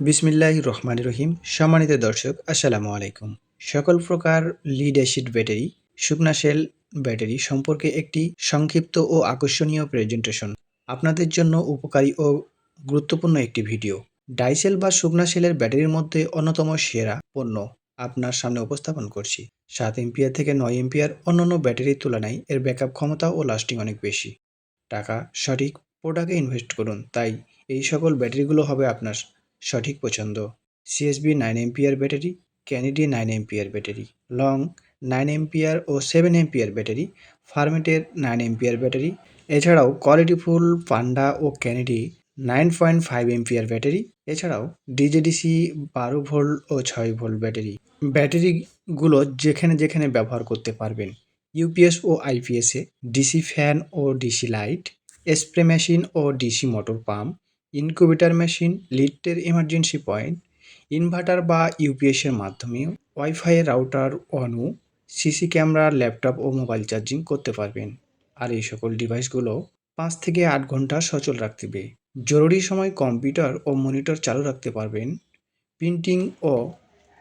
বিসমিল্লাহ রহমান রহিম। সম্মানিত দর্শক, আসসালামু আলাইকুম। সকল প্রকার লিড অ্যাসিড ব্যাটারি, শুকনা সেল ব্যাটারি সম্পর্কে একটি সংক্ষিপ্ত ও আকর্ষণীয় প্রেজেন্টেশন আপনাদের জন্য উপকারী ও গুরুত্বপূর্ণ একটি ভিডিও ডাইসেল বা শুকনা সেলের ব্যাটারির মধ্যে অন্যতম সেরা পণ্য আপনার সামনে উপস্থাপন করছি। সাত এম্পিয়ার থেকে নয় এম্পিয়ার অন্যান্য ব্যাটারির তুলনায় এর ব্যাকআপ ক্ষমতা ও লাস্টিং অনেক বেশি। টাকা সঠিক প্রোডাক্টে ইনভেস্ট করুন, তাই এই সকল ব্যাটারিগুলো হবে আপনার সঠিক পছন্দ। CSB nine ampere battery Kennedy nine ampere battery long nine ampere ও সেভেন এমপিয়ার ব্যাটারি ফার্মেটের নাইন এমপিয়ার ব্যাটারি এছাড়াও কোয়ালিটিফুল পান্ডা ও Kennedy nine point five ampere battery এছাড়াও ডিজেডিসি বারো ভোল্ট ও ছয় ভোল্ট ব্যাটারি ব্যাটারিগুলো যেখানে যেখানে ব্যবহার করতে পারবেন। ইউপিএস ও আইপিএসে ডিসি ফ্যান ও ডিসি লাইট স্প্রে মেশিন ও DC motor pump incubator machine লিফটের ইমার্জেন্সি পয়েন্ট ইনভার্টার বা ইউপিএসের মাধ্যমে ওয়াইফাই রাউটার অনু সিসি ক্যামেরা ল্যাপটপ ও মোবাইল চার্জিং করতে পারবেন। আর এই সকল ডিভাইসগুলো পাঁচ থেকে আট ঘণ্টা সচল রাখতে জরুরি সময় কম্পিউটার ও মনিটর চালু রাখতে পারবেন। প্রিন্টিং ও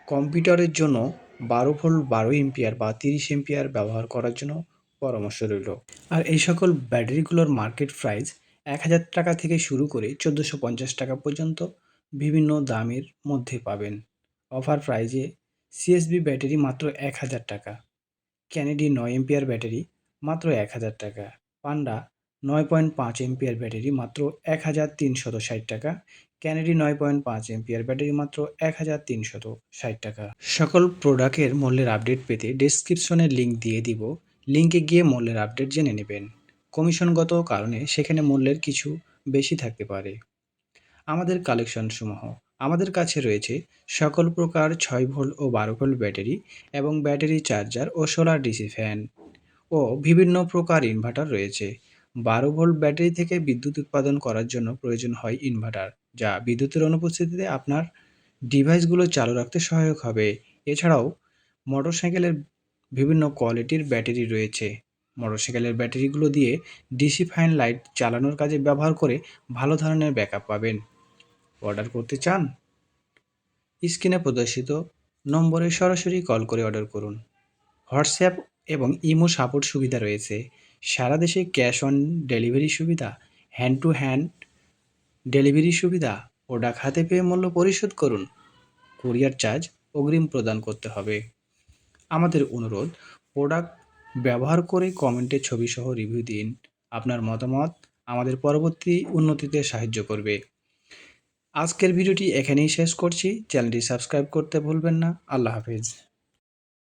কম্পিউটারের জন্য বারো ভোল্ট বারো এম্পিয়ার বা তিরিশ এম্পিয়ার ব্যবহার করার জন্য পরামর্শ রইল। আর এই সকল ব্যাটারিগুলোর মার্কেট প্রাইস এক হাজার টাকা থেকে শুরু করে চোদ্দোশো পঞ্চাশ টাকা পর্যন্ত বিভিন্ন দামের মধ্যে পাবেন। অফার প্রাইজে সিএসবি ব্যাটারি মাত্র এক হাজার টাকা ক্যানেডি নয় এম্পিয়ার ব্যাটারি মাত্র এক হাজার টাকা পান্ডা নয় পয়েন্ট পাঁচ এম্পিয়ার ব্যাটারি মাত্র এক হাজার তিনশত ষাট টাকা ক্যানেডি নয় পয়েন্ট পাঁচ এম্পিয়ার ব্যাটারি মাত্র এক হাজার তিনশত ষাট টাকা। সকল প্রোডাক্টের মূল্যের আপডেট পেতে ডেসক্রিপশনে লিঙ্ক দিয়ে দিব। লিঙ্কে গিয়ে মূল্যের আপডেট জেনে নেবেন। কমিশনগত কারণে সেখানে মূল্যের কিছু বেশি থাকতে পারে। আমাদের কালেকশন সমূহ। আমাদের কাছে রয়েছে সকল প্রকার ছয় ভোল্ট ও বারো ভোল্ট ব্যাটারি এবং ব্যাটারি চার্জার ও সোলার ডিসি ফ্যান ও বিভিন্ন প্রকার ইনভার্টার রয়েছে। বারো ভোল্ট ব্যাটারি থেকে বিদ্যুৎ উৎপাদন করার জন্য প্রয়োজন হয় ইনভার্টার যা বিদ্যুতের অনুপস্থিতিতে আপনার ডিভাইসগুলো চালু রাখতে সহায়ক হবে। এছাড়াও মোটরসাইকেলের বিভিন্ন কোয়ালিটির ব্যাটারি রয়েছে। মোটরসাইকেলের ব্যাটারিগুলো দিয়ে ডিসি ফাইন লাইট চালানোর কাজে ব্যবহার করে ভালো ধরনের ব্যাকআপ পাবেন। অর্ডার করতে চান? স্ক্রিনে প্রদর্শিত নম্বরে সরাসরি কল করে অর্ডার করুন। হোয়াটসঅ্যাপ এবং ইমো সাপোর্ট সুবিধা রয়েছে। সারা দেশে ক্যাশ অন ডেলিভারি সুবিধা, হ্যান্ড টু হ্যান্ড ডেলিভারি সুবিধা প্রোডাক্ট হাতে পেয়ে মূল্য পরিশোধ করুন। কুরিয়ার চার্জ অগ্রিম প্রদান করতে হবে। আমাদের অনুরোধ, প্রোডাক্ট ব্যবহার করে কমেন্টে ছবিসহ রিভিউ দিন। আপনার মতামত আমাদের পরবর্তী উন্নতিতে সাহায্য করবে। আজকের ভিডিওটি এখানেই শেষ করছি। চ্যানেলটি সাবস্ক্রাইব করতে ভুলবেন না। আল্লাহ হাফিজ।